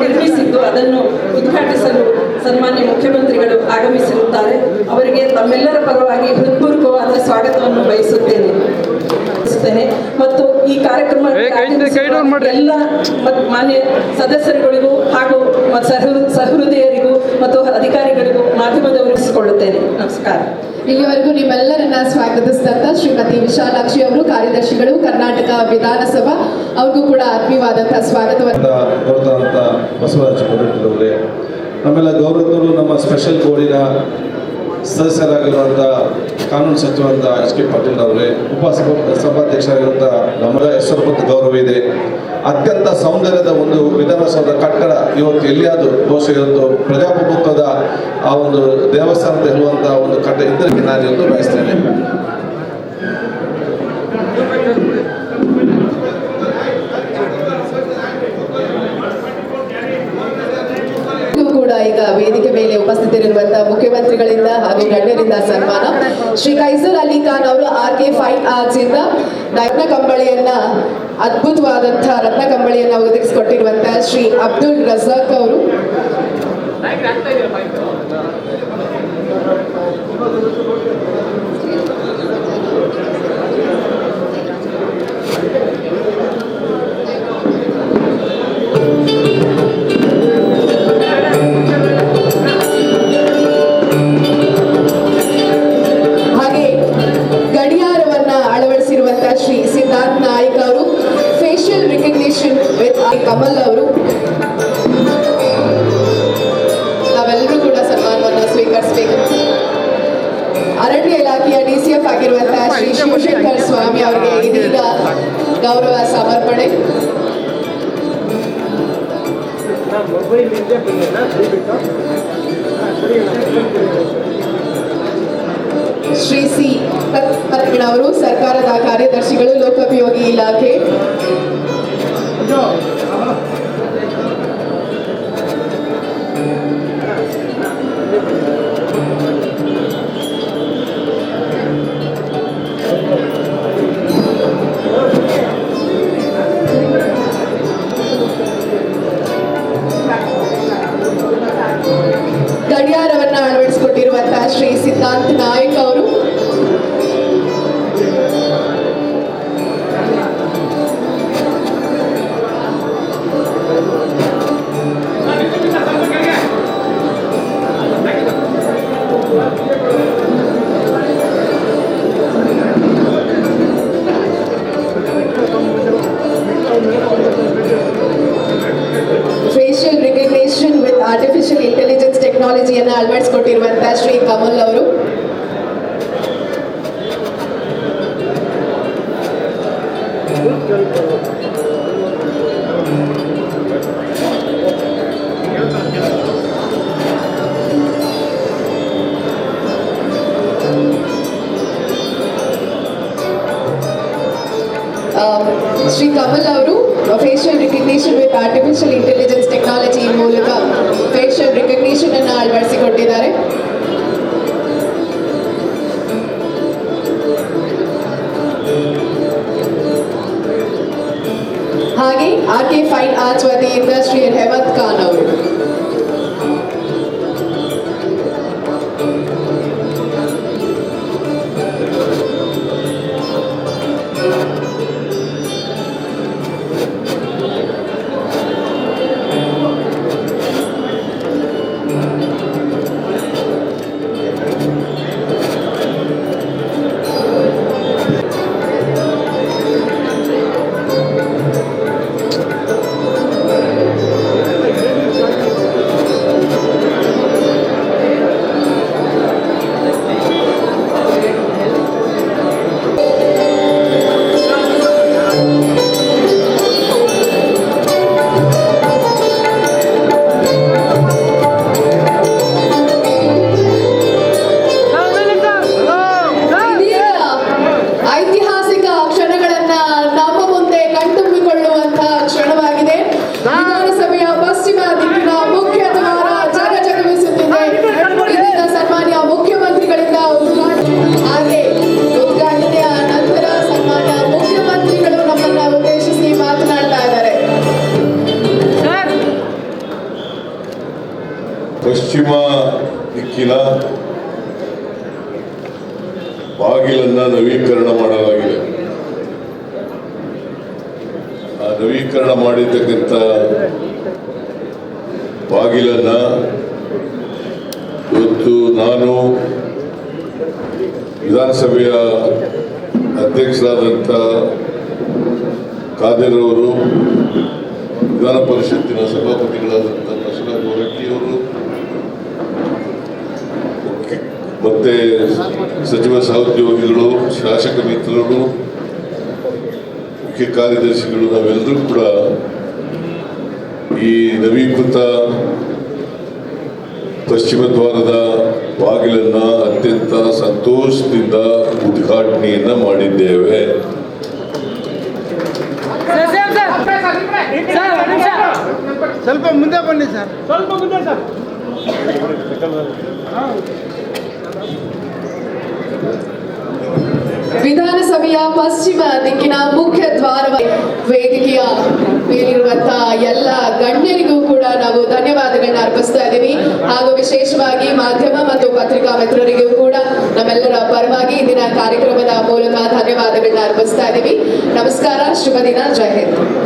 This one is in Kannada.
ನಿರ್ಮಿಸಿದ್ದು ಅದನ್ನು ಉದ್ಘಾಟಿಸಲು ಸನ್ಮಾನ್ಯ ಮುಖ್ಯಮಂತ್ರಿಗಳು ಆಗಮಿಸಿರುತ್ತಾರೆ. ಅವರಿಗೆ ತಮ್ಮೆಲ್ಲರ ಪರವಾಗಿ ಹೃತ್ಪೂರ್ವಕವಾದ ಸ್ವಾಗತವನ್ನು ಬಯಸುತ್ತೇನೆ. ಮತ್ತು ಈ ಕಾರ್ಯಕ್ರಮ. ಎಲ್ಲ ಮಾನ್ಯ ಸದಸ್ಯರುಗಳಿಗೂ ಹಾಗೂ ಸಹೃ- ಸಹೃದಯರಿಗೂ ಮತ್ತು ಅಧಿಕಾರಿಗಳಿಗೂ ಮಾಧ್ಯಮದವರಿಸಿಕೊಳ್ಳುತ್ತೇನೆ ನಮಸ್ಕಾರ. ಇಲ್ಲಿವರೆಗೂ ನಿಮ್ಮೆಲ್ಲರನ್ನ ಸ್ವಾಗತಿಸಿದಂತ ಶ್ರೀಮತಿ ವಿಶಾಲಾಕ್ಷಿ ಅವರು, ಕಾರ್ಯದರ್ಶಿಗಳು, ಕರ್ನಾಟಕ ವಿಧಾನಸಭಾ, ಅವ್ರಿಗೂ ಕೂಡ ಆತ್ಮೀಯವಾದಂತಹ ಸ್ವಾಗತವನ್ನು ಬಸವರಾಜ್ ನಮ್ಮೆಲ್ಲ ಗೌರವರು ನಮ್ಮ ಸ್ಪೆಷಲ್ ಕೋಡಿನ ಸದಸ್ಯರಾಗಿರುವಂಥ ಕಾನೂನು ಸಚಿವರಂತ ಎಚ್ ಕೆ ಪಾಟೀಲ್ ಅವರೇ, ಉಪ ಸಭಾಧ್ಯಕ್ಷರಾಗಿರುವಂಥ ನಮ್ಮ ಹೆಸರು ಮತ್ತು ಗೌರವ ಇದೆ. ಅತ್ಯಂತ ಸೌಂದರ್ಯದ ಒಂದು ವಿಧಾನಸೌಧ ಕಟ್ಟಡ ಇವತ್ತು ಎಲ್ಲಿಯಾದರೂ ಬಹುಶಃ ಇವತ್ತು ಪ್ರಜಾಪ್ರಭುತ್ವದ ಆ ಒಂದು ದೇವಸ್ಥಾನದ ಹೇಳುವಂಥ ಒಂದು ಕಟ್ಟ ಇದ್ದಕ್ಕೆ ನಾನು ಇವತ್ತು ಬಯಸ್ತೇನೆ. ವೇದಿಕೆ ಮೇಲೆ ಉಪಸ್ಥಿತರಿರುವಂತಹ ಮುಖ್ಯಮಂತ್ರಿಗಳಿಂದ ಹಾಗೂ ಗಣ್ಯರಿಂದ ಸನ್ಮಾನ. ಶ್ರೀ ಕೈಸೂರ್ ಅಲಿ ಖಾನ್ ಅವರು ಆರ್ ಕೆ ಫೈನ್ ಆರ್ಟ್ಸ್ ಇಂದ ರತ್ನ ಕಂಬಳಿಯನ್ನ ಅದ್ಭುತವಾದಂತಹ ರತ್ನ ಕಂಬಳಿಯನ್ನ ಒದಗಿಸಿಕೊಟ್ಟಿರುವಂತಹ ಶ್ರೀ ಅಬ್ದುಲ್ ರಜಾಕ್ ಅವರು. ಸಿದ್ಧಾರ್ಥ್ ನಾಯ್ಕ ಅವರು ಫೇಶಿಯಲ್ ರಿಕಗ್ನಿಷನ್ ವಿತ್ ಕಮಲ್ ಅವರು. ನಾವೆಲ್ಲರೂ ಕೂಡ ಸನ್ಮಾನವನ್ನು ಸ್ವೀಕರಿಸಬೇಕು. ಅರಣ್ಯ ಇಲಾಖೆಯ ಡಿಸಿಎಫ್ ಆಗಿರುವಂತಹ ಶ್ರೀ ಶಿವಶಂಕರ್ ಸ್ವಾಮಿ ಅವರಿಗೆ ಇದೀಗ ಗೌರವ ಸಮರ್ಪಣೆ. ಶ್ರೀ ಪತ್ಮಣ್ಣ ಅವರು ಸರ್ಕಾರದ ಕಾರ್ಯದರ್ಶಿಗಳು ಲೋಕೋಪಯೋಗಿ ಇಲಾಖೆ. ಗಡಿಯಾರವನ್ನ ಅಳವಡಿಸಿಕೊಟ್ಟಿರುವಂತಹ ಶ್ರೀ ಸಿದ್ಧಾಂತ್ ಆರ್ಟಿಫಿಷಿಯಲ್ ಇಂಟೆಲಿಜೆನ್ಸ್ ಟೆಕ್ನಾಲಜಿಯನ್ನು ಅಳವಡಿಸಿಕೊಟ್ಟಿರುವಂತಹ ಶ್ರೀ ಕಮಲ್ ಅವರು. ಶ್ರೀ ಕಮಲ್ ಅವರು facial recognition with artificial intelligence ಹಾಗೆ ಆರ್ ಕೆ ಫೈನ್ ಆರ್ಟ್ಸ್ ವತಿಯಿಂದ ಶ್ರೀ ಹೇಮಂತ್ ಖಾನ್ ಅವರು ಬಾಗಿಲನ್ನ ನವೀಕರಣ ಮಾಡಲಾಗಿದೆ. ಆ ನವೀಕರಣ ಮಾಡಿರ್ತಕ್ಕಂಥ ಬಾಗಿಲನ್ನ ಇವತ್ತು ನಾನು ವಿಧಾನಸಭೆಯ ಅಧ್ಯಕ್ಷರಾದಂಥ ಖಾದರ್ ಅವರು ವಿಧಾನ ಪರಿಷತ್ತಿನ ಸಭಾಪತಿಗಳಾದಂಥ ಬಸವರಾಜ ಹೊರಟ್ಟಿಯವರು ಮುಖ್ಯ- ಮತ್ತೆ ಸಚಿವ ಸಹೋದ್ಯೋಗಿಗಳು ಶಾಸಕ ಮಿತ್ರರು ಮುಖ್ಯ ಕಾರ್ಯದರ್ಶಿಗಳು ನಾವೆಲ್ಲರೂ ಕೂಡ ಈ ನವೀಕೃತ ಪಶ್ಚಿಮ ದ್ವಾರದ ಬಾಗಿಲನ್ನು ಅತ್ಯಂತ ಸಂತೋಷದಿಂದ ಉದ್ಘಾಟನೆಯನ್ನು ಮಾಡಿದ್ದೇವೆ. ಸ್ವಲ್ಪ ಮುಂದೆ ಬನ್ನಿ ಸರ್. ವಿಧಾನಸಭೆಯ ಪಶ್ಚಿಮ ದಿಕ್ಕಿನ ಮುಖ್ಯ ದ್ವಾರ ವೇದಿಕೆಯ ಮೇಲಿರುವಂತಹ ಎಲ್ಲ ಗಣ್ಯರಿಗೂ ಕೂಡ ನಾವು ಧನ್ಯವಾದಗಳನ್ನ ಅರ್ಪಿಸ್ತಾ ಇದ್ದೀವಿ. ಹಾಗೂ ವಿಶೇಷವಾಗಿ ಮಾಧ್ಯಮ ಮತ್ತು ಪತ್ರಿಕಾ ಮಿತ್ರರಿಗೂ ಕೂಡ ನಮ್ಮೆಲ್ಲರ ಪರವಾಗಿ ಇಂದಿನ ಕಾರ್ಯಕ್ರಮದ ಮೂಲಕ ಧನ್ಯವಾದಗಳನ್ನ ಅರ್ಪಿಸ್ತಾ ಇದ್ದೀವಿ. ನಮಸ್ಕಾರ, ಶುಭ ದಿನ ಜಯ Hind.